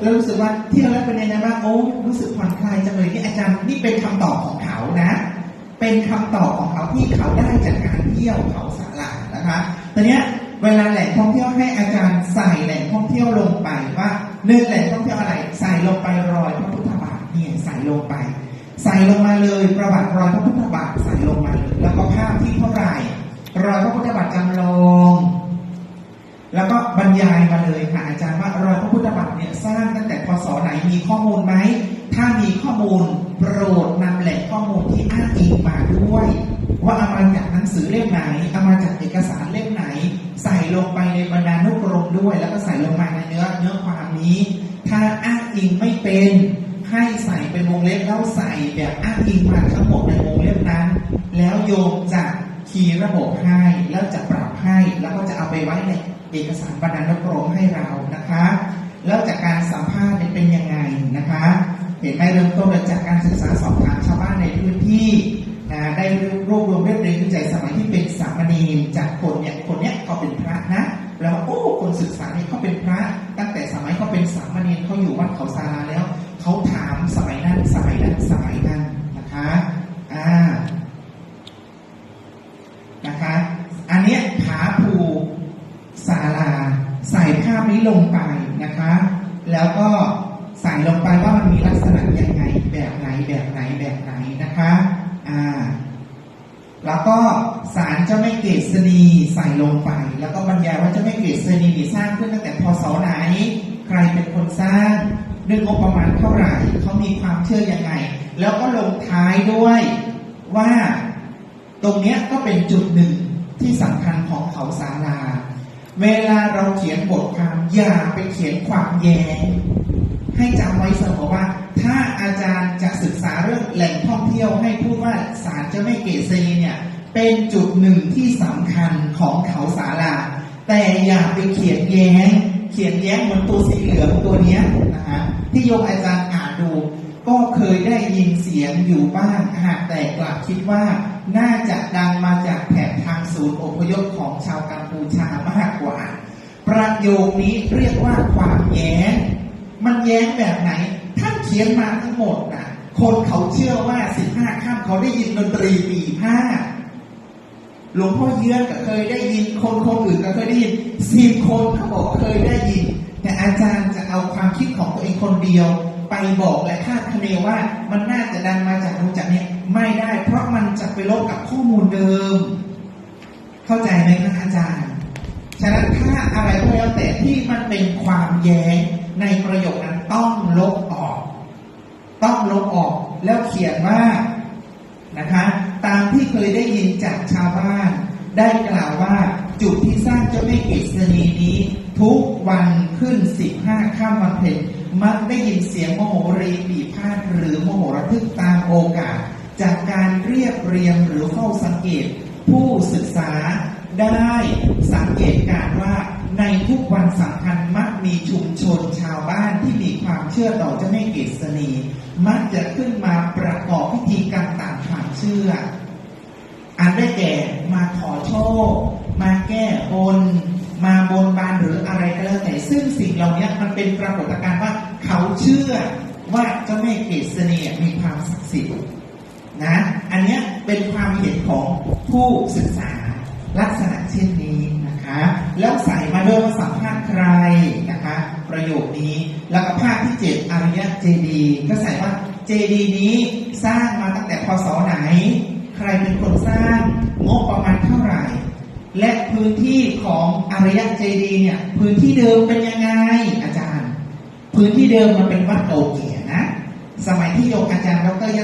แล้วรู้สึกว่าเที่ยวแล้วเป็นยังไงบ้างโอ้รู้สึกผ่อนคลายจังเลยที่อาจารย์นี่เป็นคำตอบของเขานะ เป็นคำตอบของเขาที่เขาได้จากการเที่ยวเขาสาลานะคะตอนนี้เวลาแหล่งท่องเที่ยวให้อาจารย์ใส่แหล่งท่องเที่ยวลงไปว่าหนึ่งแหล่งท่องเที่ยวอะไรใส่ลงไปรอยพระพุทธบาทเนี่ยใส่ลงไป ใส่ลงมาเลยประวัติรอยพระพุทธบาทใส่ลงมาเลยแล้วก็ภาพที่เท่าไหร่รอยพระพุทธบาทจำลองแล้วก็บรรยายมาเลยค่ะ สร้างตั้งแต่พศไหนมีข้อมูลไหม ถ้ามีข้อมูลโปรดนำแหล่งข้อมูลที่อ้างอิงมาด้วย ว่าเอามาจากหนังสือเล่มไหนเอามาจากเอกสารเล่มไหน ใส่ลงไปในบรรดานุกรมด้วย แล้วก็ใส่ลงมาในเนื้อเนื้อความนี้ ถ้าอ้างอิงไม่เป็นให้ใส่เป็นวงเล็บแล้วใส่แบบอ้างอิงมาทั้งหมดในวงเล็บนั้น แล้วโยมจะคีย์ระบบให้แล้วจะปรับให้แล้วก็จะเอาไปไว้ในเอกสารบรรณานุกรมให้เรานะคะ แล้วจากการสัมภาษณ์เป็นยังไงนะคะ เห็นไหมเริ่มต้นจากการศึกษาสอบถามชาวบ้านในพื้นที่นะได้รวบรวมเรียบเรียงวิจัยสมัยที่เป็นสามเณรจากคนเนี่ยคนเนี้ยเขาเป็นพระนะ แล้วโอ้คนศึกษาเนี่ยเขาเป็นพระ ตั้งแต่สมัยเขาเป็นสามเณรเขาอยู่วัดเขาศาลาแล้วเขาถามสมัยนั้นสมัยนั้นสมัยนั้นนะคะอ่านะคะ อันเนี้ยผาภูศาลาใส่ภาพนี้ลงไป นะคะ แล้วก็ใส่ลงไปว่ามันมีลักษณะยังไงแบบไหนแบบไหนแบบไหนนะคะอ่าแล้วก็สารเจ้าแม่เกษณีใส่ลงไป แล้วก็บรรยายว่าเจ้าแม่เกษณีนี่สร้างขึ้นตั้งแต่พศไหน ใครเป็นคนสร้างด้วยงบประมาณเท่าไหร่เขามีความเชื่อยังไง แล้วก็ลงท้ายด้วยว่าตรงเนี้ยก็เป็นจุดหนึ่งที่สำคัญของเขาสาลา เวลาเราเขียนบทความอย่าไปเขียนความแย้ง ให้จำไว้เสมอว่า ถ้าอาจารย์จะศึกษาเรื่องแหล่งท่องเที่ยวให้พูดว่าศาลเจ้าแม่เกษเนี่ย เป็นจุดหนึ่งที่สำคัญของเขาสาลาแต่อย่าไปเขียนแย้ง เขียนแย้งเหมือนตัวสีเหลืองตัวนี้นะฮะที่โยมอาจารย์อ่านดู ก็เคยได้ยินเสียงอยู่บ้างหากแต่กลับคิดว่า น่าจะดังมาจากแถบทางศูนย์อพยพของชาวกัมพูชามากกว่า ประโยคนี้เรียกว่าความแย้ง มันแย้งแบบไหน ท่านเขียนมาทั้งหมดนะคนเขาเชื่อว่า15ข้ามเขาได้ยินดนตรีปีห้าหลวงพ่อเยือนก็เคยได้ยิน คนคนอื่นก็เคยได้ยินสิบคนเขาบอกเคยได้ยิน แต่อาจารย์จะเอาความคิดของตัวเองคนเดียว ไปบอกและคาดคะเนว่ามันน่าจะดังมาจากรู้จักเนี่ยไม่ได้ ลบกับข้อมูลเดิม เข้าใจไหมคะอาจารย์ ฉะนั้นถ้าอะไรก็แล้วแต่ที่มันเป็นความแย้งในประโยคนั้นต้องลบออก ต้องลบออกแล้วเขียนว่านะคะ ตามที่เคยได้ยินจากชาวบ้าน ได้กล่าวว่าจุดที่สร้างเจ้าแม่เกษณีนี้ ทุกวันขึ้น15ข้ามวันเพ็ญมักได้ยินเสียงโมโหรีปีพาดหรือโมโหระทึกตามโอกาส จากการเรียบเรียงหรือเฝ้าสังเกต ผู้ศึกษาได้สังเกตการว่าในทุกวันสำคัญมักมีชุมชนชาวบ้านที่มีความเชื่อต่อเจ้าแม่เกษณีมักจะขึ้นมาประกอบพิธีกรรมตามความเชื่อ อันได้แก่มาขอโชค มาแก้บนมาบนบานหรืออะไรก็แล้วแต่ซึ่งสิ่งเหล่านี้มันเป็นปรากฏการณ์ว่าเขาเชื่อว่าเจ้าแม่เกษณีมีความศักดิ์สิทธิ์ นะ อันนี้เป็นความเห็นของผู้ศึกษาลักษณะเช่นนี้นะคะ แล้วใส่มาด้วยว่าสัมภาษณ์ใครนะคะ ประโยคนี้ แล้วก็ภาพที่เจ็ดอารยะเจดีก็ใส่ว่าเจดีนี้สร้างมาตั้งแต่พศไหน ใครเป็นคนสร้างงบประมาณเท่าไหร่ และพื้นที่ของอารยะเจดีเนี่ยพื้นที่เดิมเป็นยังไงอาจารย์ พื้นที่เดิมมันเป็นวัดเก่าแก่นะ สมัยที่โยมอาจารย์ดรย